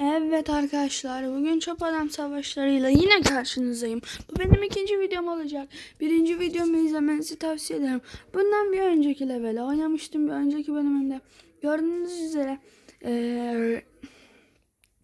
Evet arkadaşlar bugün çöp adam savaşlarıyla yine karşınızdayım. Bu benim ikinci videom olacak. Birinci videomu izlemenizi tavsiye ederim. Bundan bir önceki levele oynamıştım bir önceki bölümümde. Gördüğünüz üzere eee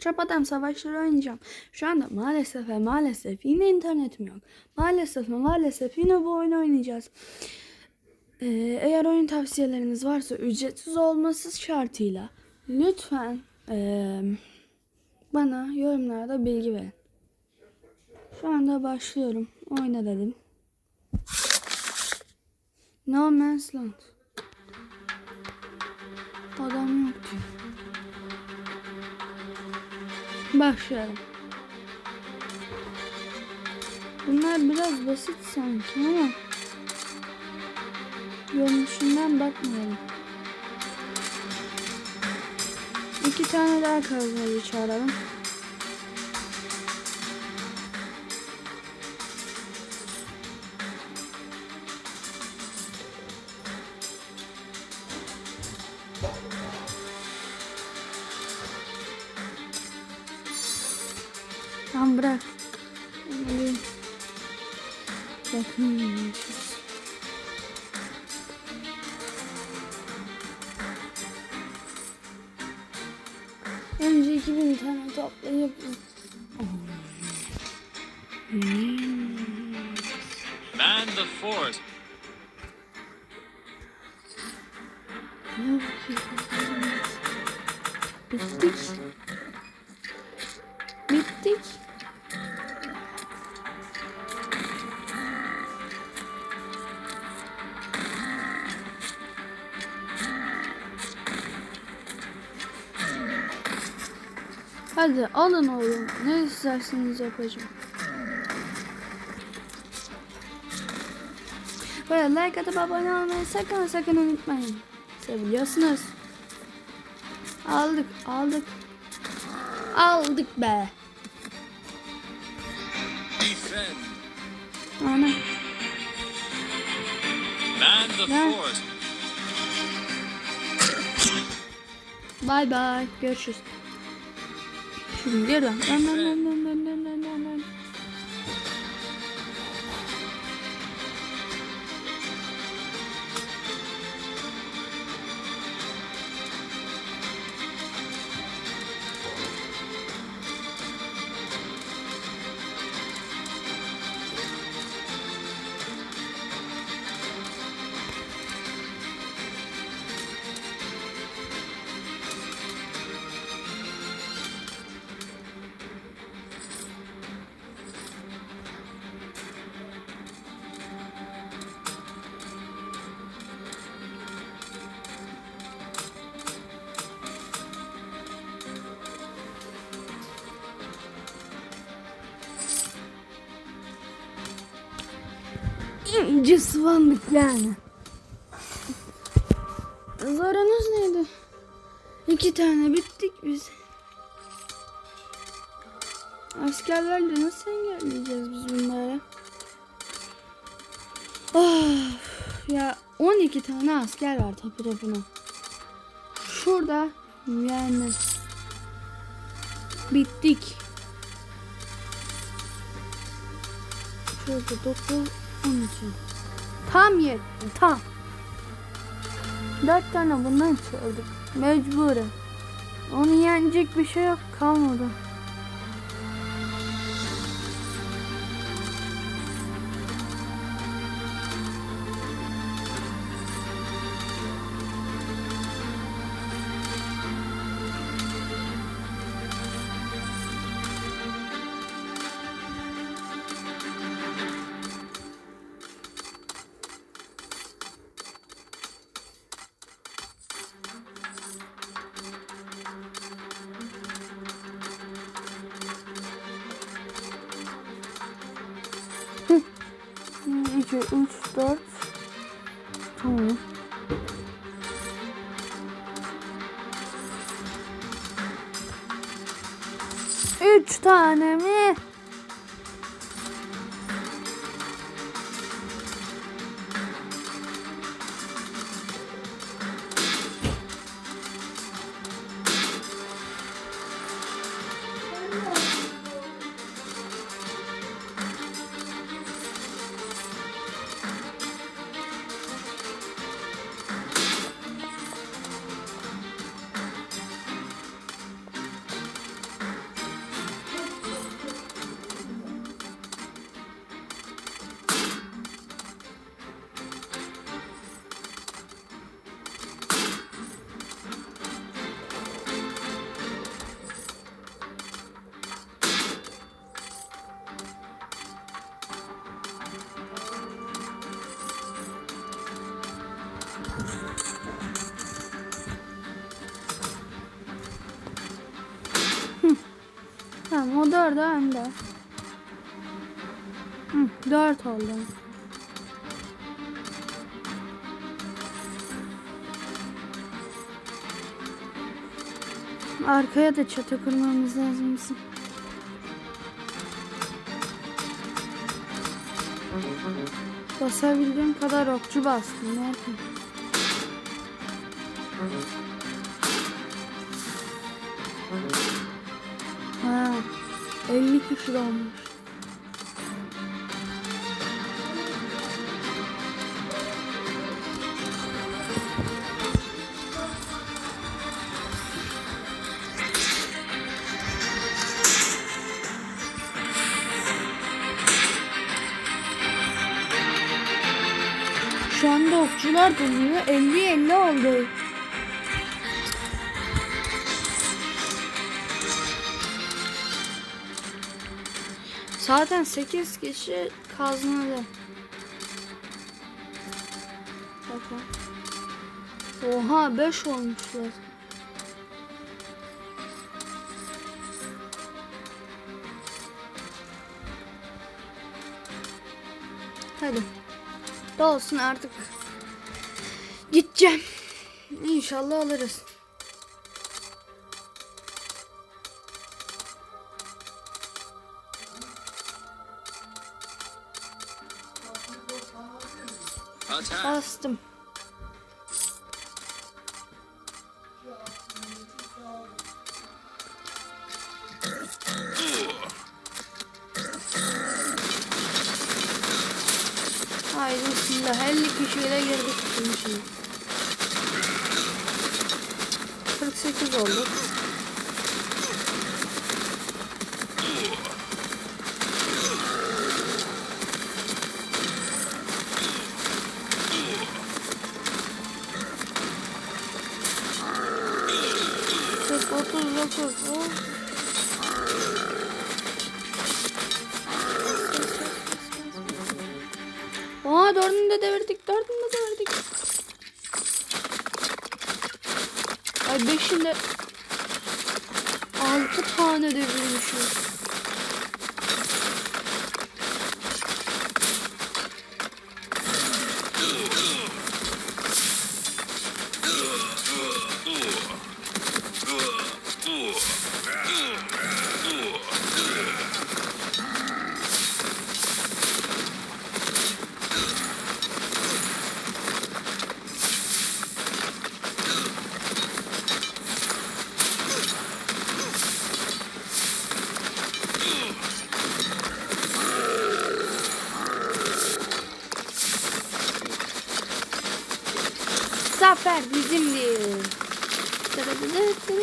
çöp adam savaşları oynayacağım. Şu anda maalesef ve maalesef yine internetim yok. Maalesef ve maalesef yine bu oyunu oynayacağız. Ee, eğer oyun tavsiyeleriniz varsa ücretsiz olması şartıyla lütfen eee, bana yorumlarda bilgi verin. Şu anda başlıyorum. Oyna dedim. No Man's Land. Adam yok diyor. Başlayalım. Bunlar biraz basit sanki ama Görünüşünden bakmayalım. İki tane daha kazmayı çağıralım. Tamam bırak. Bakın. 2000 tane toplayıp Man the bakıyorsunuz? Bittik. Bittik. Hadi alın oğlum. Ne isterseniz yapacağım. Böyle like atıp abone olmayı sakın sakın unutmayın. Seviyorsunuz. Aldık aldık. Aldık be. Ana. Bye bye. Görüşürüz. 你这两慢慢慢慢慢。İyice sıvandık yani. Zarınız neydi? İki tane bittik biz. Askerlerle nasıl engelleyeceğiz biz bunları? Of, ya 12 tane asker var tapu topuna. Şurada yani bittik. Şurada 9 12. Tam yetti tam. Dört tane bundan çaldık. Mecburen. Onu yenecek bir şey yok kalmadı. 2, 3, 4. Tamam. Üç tane? Tamam o dördü önde. Hı, dört oldu. Arkaya da çatı kurmamız lazım bizim. Basabildiğim kadar okçu bastım. Ne yapayım? 50 kişi de olmuş. Şu anda okçular dönüyor. 50-50 oldu. Zaten 8 kişi kazmadı. Bakın. Oha 5 olmuşlar. Hadi. Dolsun artık. Gideceğim. İnşallah alırız. Bastım. Haydi bismillah 50 kişiyle girdik şimdi. şimdi. 48 olduk. Devirdik. Dördünü de devirdik. Ay beşinde altı tane devirmişiz. Yes.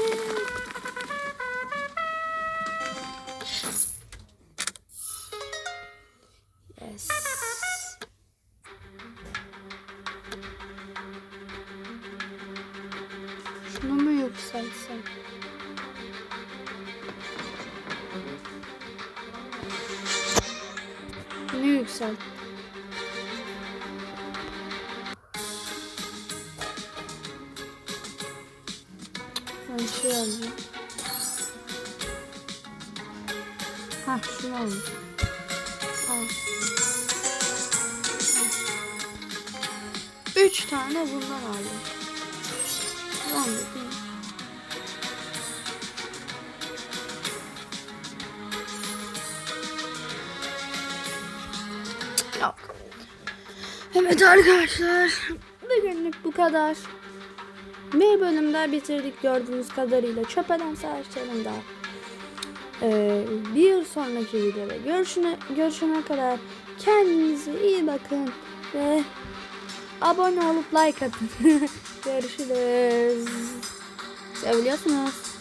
Şunu mu yükselt. Alacağım. Ha şunu alayım. Al. Üç tane bundan aldım. Tamam mı? Yok. Evet arkadaşlar. Bugünlük bu kadar. Bir bölümde bitirdik gördüğünüz kadarıyla çöp adam savaşlarında. Ee, bir sonraki videoda görüşene, görüşene kadar kendinize iyi bakın ve abone olup like atın. Görüşürüz. Seviyorsunuz.